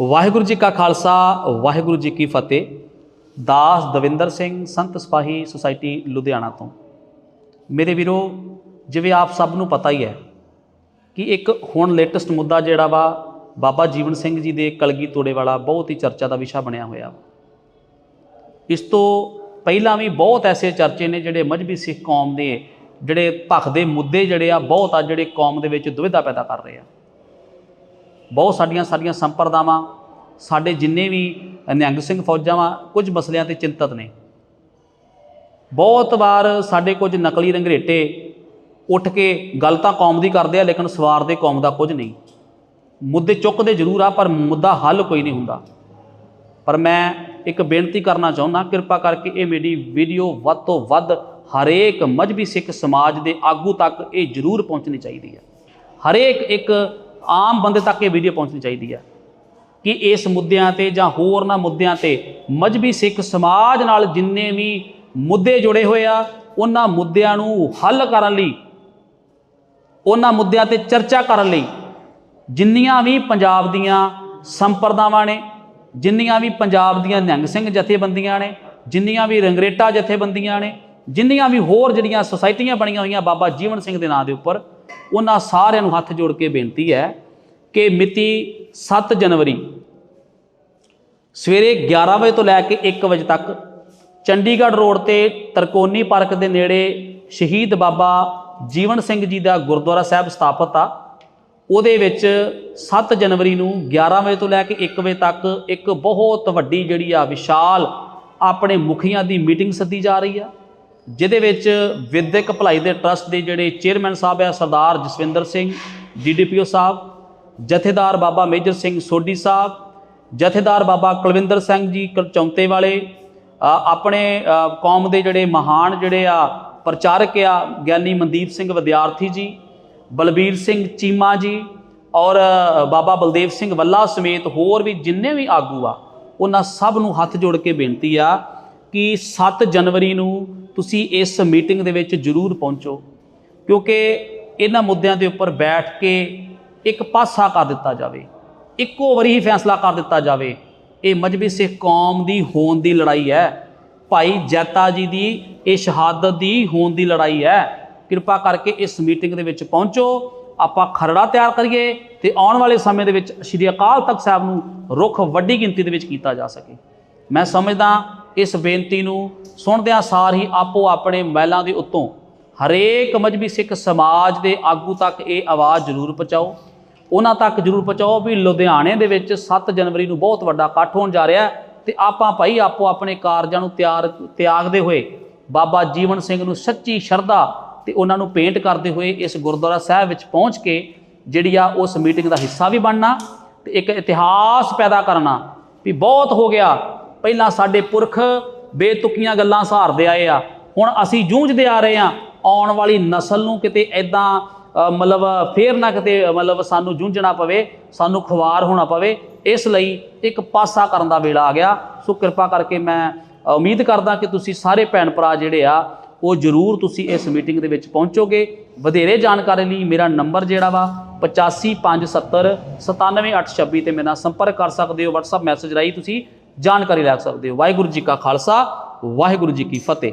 ਵਾਹਿਗੁਰੂ ਜੀ ਕਾ ਖਾਲਸਾ, ਵਾਹਿਗੁਰੂ ਜੀ ਕੀ ਫਤਿਹ। ਦਾਸ ਦਵਿੰਦਰ ਸਿੰਘ, ਸੰਤ ਸਿਪਾਹੀ ਸੁਸਾਇਟੀ ਲੁਧਿਆਣਾ ਤੋਂ। ਮੇਰੇ ਵੀਰੋ, ਜਿਵੇਂ ਆਪ ਸਭ ਨੂੰ ਪਤਾ ਹੀ ਹੈ ਕਿ ਇੱਕ ਹੁਣ ਲੇਟੈਸਟ ਮੁੱਦਾ ਜਿਹੜਾ ਵਾ, ਬਾਬਾ ਜੀਵਨ ਸਿੰਘ ਜੀ ਦੇ ਕਲਗੀ ਤੋੜੇ ਵਾਲਾ ਬਹੁਤ ਹੀ ਚਰਚਾ ਦਾ ਵਿਸ਼ਾ ਬਣਿਆ ਹੋਇਆ ਇਸ ਤੋਂ ਪਹਿਲਾਂ ਵੀ ਬਹੁਤ ਐਸੇ ਚਰਚੇ ਨੇ ਜਿਹੜੇ ਮਜਬੀ ਸਿੱਖ ਕੌਮ ਦੇ, ਜਿਹੜੇ ਭਖਦੇ ਮੁੱਦੇ ਜਿਹੜੇ ਆ, ਬਹੁਤ ਆ ਜਿਹੜੇ ਕੌਮ ਦੇ ਵਿੱਚ ਦੁਵਿਧਾ ਪੈਦਾ ਕਰ ਰਹੇ ਆ। ਬਹੁਤ ਸਾਡੀਆਂ ਸਾਡੀਆਂ ਸੰਪਰਦਾਵਾਂ, ਸਾਡੇ ਜਿੰਨੇ ਵੀ ਨਿਹੰਗ ਸਿੰਘ ਫੌਜਾਂ ਵਾ, ਕੁਝ ਮਸਲਿਆਂ ਤੇ ਚਿੰਤਤ ਨੇ। ਬਹੁਤ ਵਾਰ ਸਾਡੇ ਕੁਝ ਨਕਲੀ ਰੰਗਰੇਟੇ ਉੱਠ ਕੇ ਗੱਲ ਤਾਂ ਕੌਮ ਦੀ ਕਰਦੇ ਆ, ਲੇਕਿਨ ਸਵਾਰ ਦੇ ਕੌਮ ਦਾ ਕੁਝ ਨਹੀਂ। ਮੁੱਦੇ ਚੁੱਕਦੇ ਜ਼ਰੂਰ ਆ, ਪਰ ਮੁੱਦਾ ਹੱਲ ਕੋਈ ਨਹੀਂ ਹੁੰਦਾ। ਪਰ ਮੈਂ ਇੱਕ ਬੇਨਤੀ ਕਰਨਾ ਚਾਹੁੰਦਾ, ਕਿਰਪਾ ਕਰਕੇ ਇਹ ਮੇਰੀ ਵੀਡੀਓ ਵੱਧ ਤੋਂ ਵੱਧ ਹਰੇਕ ਮਜਬੀ ਸਿੱਖ ਸਮਾਜ ਦੇ ਆਗੂ ਤੱਕ ਇਹ ਜ਼ਰੂਰ ਪਹੁੰਚਣੀ ਚਾਹੀਦੀ ਹੈ। ਹਰੇਕ ਇੱਕ ਆਮ ਬੰਦੇ ਤੱਕ ਇਹ ਵੀਡੀਓ ਪਹੁੰਚਣੀ ਚਾਹੀਦੀ ਹੈ ਕਿ ਇਸ ਮੁੱਦਿਆਂ ਤੇ ਜਾਂ ਹੋਰ ਨਾ ਮੁੱਦਿਆਂ ਤੇ ਮਜਬੀ ਸਿੱਖ ਸਮਾਜ ਨਾਲ ਜਿੰਨੇ ਵੀ ਮੁੱਦੇ ਜੁੜੇ ਹੋਏ ਆ, ਉਹਨਾਂ ਮੁੱਦਿਆਂ ਨੂੰ ਹੱਲ ਕਰਨ ਲਈ, ਉਹਨਾਂ ਮੁੱਦਿਆਂ ਤੇ ਚਰਚਾ ਕਰਨ ਲਈ ਜਿੰਨੀਆਂ ਵੀ ਪੰਜਾਬ ਦੀਆਂ ਸੰਪਰਦਾਵਾਂ ਨੇ, ਜਿੰਨੀਆਂ ਵੀ ਪੰਜਾਬ ਦੀਆਂ ਨਿਹੰਗ ਸਿੰਘ ਜਥੇਬੰਦੀਆਂ ਨੇ, ਜਿੰਨੀਆਂ ਵੀ ਰੰਗਰੇਟਾ ਜਥੇਬੰਦੀਆਂ ਨੇ, ਜਿੰਨੀਆਂ ਵੀ ਹੋਰ ਜਿਹੜੀਆਂ ਸੁਸਾਇਟੀਆਂ ਬਣੀਆਂ ਹੋਈਆਂ ਬਾਬਾ ਜੀਵਨ ਸਿੰਘ ਦੇ ਨਾਂ ਦੇ ਉੱਪਰ ਉਹਨਾਂ ਸਾਰਿਆਂ ਨੂੰ ਹੱਥ ਜੋੜ ਕੇ ਬੇਨਤੀ ਹੈ ਕਿ ਮਿਤੀ 7 ਜਨਵਰੀ ਸਵੇਰੇ 11 ਵਜੇ ਤੋਂ ਲੈ ਕੇ 1 ਵਜੇ ਤੱਕ ਚੰਡੀਗੜ੍ਹ ਰੋਡ ਤੇ ਤਰਕੋਨੀ ਪਾਰਕ ਦੇ ਨੇੜੇ ਸ਼ਹੀਦ ਬਾਬਾ ਜੀਵਨ ਸਿੰਘ ਜੀ ਦਾ ਗੁਰਦੁਆਰਾ ਸਾਹਿਬ ਸਥਾਪਿਤ ਆ। ਉਹਦੇ ਵਿੱਚ 7 ਜਨਵਰੀ ਨੂੰ 11 ਵਜੇ ਤੋਂ ਲੈ ਕੇ 1 ਵਜੇ ਤੱਕ ਇੱਕ ਬਹੁਤ ਵੱਡੀ ਜਿਹੜੀ ਆ ਵਿਸ਼ਾਲ ਆਪਣੇ ਮੁਖੀਆਂ ਦੀ ਮੀਟਿੰਗ ਸੱਦੀ ਜਾ ਰਹੀ ਆ। ਜਿਹਦੇ ਵਿੱਚ ਵਿਦਿਅਕ ਭਲਾਈ ਦੇ ਟਰਸਟ ਦੇ ਜਿਹੜੇ ਚੇਅਰਮੈਨ ਸਾਹਿਬ ਆ, ਸਰਦਾਰ ਜਸਵਿੰਦਰ ਸਿੰਘ, ਡੀਡੀਪੀਓ ਸਾਹਿਬ, ਜਥੇਦਾਰ ਬਾਬਾ ਮੇਜਰ ਸਿੰਘ ਸੋਢੀ ਸਾਹਿਬ, ਜਥੇਦਾਰ ਬਾਬਾ ਕੁਲਵਿੰਦਰ ਸਿੰਘ ਜੀ ਕ- ਚੌਂਤੇ ਵਾਲੇ ਆਪਣੇ ਕੌਮ ਦੇ ਜਿਹੜੇ ਮਹਾਨ ਜਿਹੜੇ ਆ ਪ੍ਰਚਾਰਕ ਆ, ਗਿਆਨੀ ਮਨਦੀਪ ਸਿੰਘ ਵਿਦਿਆਰਥੀ ਜੀ, ਬਲਬੀਰ ਸਿੰਘ ਚੀਮਾ ਜੀ ਔਰ ਬਾਬਾ ਬਲਦੇਵ ਸਿੰਘ ਵੱਲਾ ਸਮੇਤ ਹੋਰ ਵੀ ਜਿੰਨੇ ਵੀ ਆਗੂ ਆ, ਉਹਨਾਂ ਸਭ ਨੂੰ ਹੱਥ ਜੋੜ ਕੇ ਬੇਨਤੀ ਆ ਕਿ 7 ਜਨਵਰੀ ਨੂੰ ਤੁਸੀਂ ਇਸ ਮੀਟਿੰਗ ਦੇ ਵਿੱਚ ਜ਼ਰੂਰ ਪਹੁੰਚੋ, ਕਿਉਂਕਿ ਇਹਨਾਂ ਮੁੱਦਿਆਂ ਦੇ ਉੱਪਰ ਬੈਠ ਕੇ ਇੱਕ ਪਾਸਾ ਕਰ ਦਿੱਤਾ ਜਾਵੇ, ਇੱਕੋ ਵਾਰੀ ਹੀ ਫੈਸਲਾ ਕਰ ਦਿੱਤਾ ਜਾਵੇ, ਇਹ ਮਜਬੀ ਸਿੱਖ ਕੌਮ ਦੀ ਹੋਣ ਦੀ ਲੜਾਈ ਹੈ, ਭਾਈ ਜੈਤਾ ਜੀ ਦੀ ਇਹ ਸ਼ਹਾਦਤ ਦੀ ਹੋਣ ਦੀ ਲੜਾਈ ਹੈ, ਕਿਰਪਾ ਕਰਕੇ ਇਸ ਮੀਟਿੰਗ ਦੇ ਵਿੱਚ ਪਹੁੰਚੋ, ਆਪਾਂ ਖਰੜਾ ਤਿਆਰ ਕਰੀਏ ਤੇ ਆਉਣ ਵਾਲੇ ਸਮੇਂ ਦੇ ਵਿੱਚ ਸ਼੍ਰੀ ਅਕਾਲ ਤਖਤ ਸਾਹਿਬ ਨੂੰ ਰੁੱਖ ਵੱਡੀ ਗਿਣਤੀ ਦੇ ਵਿੱਚ ਕੀਤਾ ਜਾ ਸਕੇ। ਮੈਂ ਸਮਝਦਾ ਇਸ ਬੇਨਤੀ ਨੂੰ ਸੁਣਦਿਆਂ ਸਾਰ ਹੀ ਆਪੋ ਆਪਣੇ ਮਹਿਲਾਂ ਦੇ ਉੱਤੋਂ ਹਰੇਕ ਮਜਬੀ ਸਿੱਖ ਸਮਾਜ ਦੇ ਆਗੂ ਤੱਕ ਇਹ ਆਵਾਜ਼ ਜ਼ਰੂਰ ਪਹੁੰਚਾਓ। ਉਹਨਾਂ ਤੱਕ ਜ਼ਰੂਰ ਪਹੁੰਚਾਓ ਵੀ ਲੁਧਿਆਣੇ ਦੇ ਵਿੱਚ 7 ਜਨਵਰੀ ਨੂੰ ਬਹੁਤ ਵੱਡਾ ਇਕੱਠ ਹੋਣ ਜਾ ਰਿਹਾ ਹੈ ਤੇ ਆਪਾਂ ਭਾਈ ਆਪੋ ਆਪਣੇ ਕਾਰਜਾਂ ਨੂੰ ਤਿਆਰ, ਤਿਆਗਦੇ ਹੋਏ ਬਾਬਾ ਜੀਵਨ ਸਿੰਘ ਨੂੰ ਸੱਚੀ ਸ਼ਰਧਾ ਤੇ ਉਹਨਾਂ ਨੂੰ ਪੇਂਟ ਕਰਦੇ ਹੋਏ ਇਸ ਗੁਰਦੁਆਰਾ ਸਾਹਿਬ ਵਿੱਚ ਪਹੁੰਚ ਕੇ ਜਿਹੜੀ ਆ ਉਸ ਮੀਟਿੰਗ ਦਾ ਹਿੱਸਾ ਵੀ ਬਣਨਾ ਤੇ ਇੱਕ ਇਤਿਹਾਸ ਪੈਦਾ ਕਰਨਾ ਵੀ ਬਹੁਤ ਹੋ ਗਿਆ। ਪਹਿਲਾਂ ਸਾਡੇ ਪੁਰਖ ਬੇਤੁਕੀਆਂ ਗੱਲਾਂ ਸਹਾਰਦੇ ਆਏ ਆ। ਹੁਣ ਅਸੀਂ ਜੂਝਦੇ ਆ ਰਹੇ ਆ, ਆਉਣ ਵਾਲੀ ਨਸਲ ਨੂੰ ਕਿਤੇ ਐਦਾਂ ਮਤਲਬ ਫੇਰ ਨਾ ਕਿਤੇ, ਮਤਲਬ ਸਾਨੂੰ ਜੂਝਣਾ ਪਵੇ, ਸਾਨੂੰ ਖੁਆਰ ਹੋਣਾ ਪਵੇ, ਇਸ ਲਈ ਇੱਕ ਪਾਸਾ ਕਰਨ ਦਾ ਵੇਲਾ ਆ ਗਿਆ। ਸੋ ਕਿਰਪਾ ਕਰਕੇ ਮੈਂ ਉਮੀਦ ਕਰਦਾ ਕਿ ਤੁਸੀਂ ਸਾਰੇ ਭੈਣ ਭਰਾ ਜਿਹੜੇ ਆ, ਉਹ ਜਰੂਰ ਤੁਸੀਂ ਇਸ ਮੀਟਿੰਗ ਦੇ ਵਿੱਚ ਪਹੁੰਚੋਗੇ। ਵਧੇਰੇ ਜਾਣਕਾਰੀ ਲਈ ਮੇਰਾ ਨੰਬਰ ਜਿਹੜਾ ਵਾ 8557 97826 ਤੇ ਮੇਰੇ ਨਾਲ ਸੰਪਰਕ ਕਰ ਸਕਦੇ ਹੋ। WhatsApp ਮੈਸੇਜ ਰਾਹੀਂ ਤੁਸੀਂ ਜਾਣਕਾਰੀ ਲੈ ਸਕਦੇ ਹੋ। ਵਾਹਿਗੁਰੂ ਜੀ ਕਾ ਖਾਲਸਾ ਵਾਹਿਗੁਰੂ ਜੀ ਕੀ ਫਤਿਹ।